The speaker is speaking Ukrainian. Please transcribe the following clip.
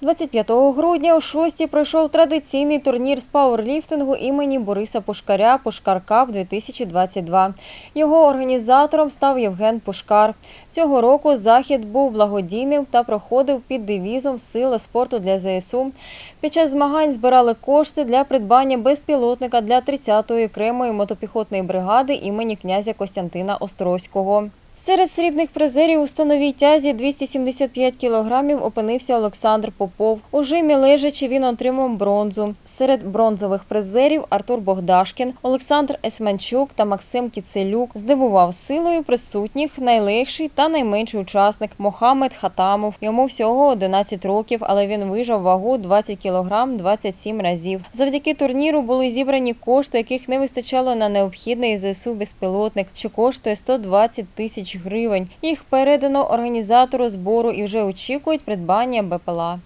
25 грудня у шості пройшов традиційний турнір з пауерліфтингу імені Бориса Пушкаря Пушкар Кап 2022. Його організатором став Євген Пушкар. Цього року захід був благодійним та проходив під девізом Сила спорту для ЗСУ. Під час змагань збирали кошти для придбання безпілотника для 30-ї окремої мотопіхотної бригади імені князя Костянтина Острозького. Серед срібних призерів у становій тязі 275 кілограмів опинився Олександр Попов. У жимі лежачи він отримав бронзу. Серед бронзових призерів Артур Богдашкін, Олександр Есменчук та Максим Кіцелюк здивував силою присутніх найлегший та найменший учасник Мохамед Хатамов. Йому всього 11 років, але він вижав вагу 20 кілограм 27 разів. Завдяки турніру були зібрані кошти, яких не вистачало на необхідний ЗСУ безпілотник, що коштує 120 тисяч гривень. Їх передано організатору збору і вже очікують придбання БПЛА.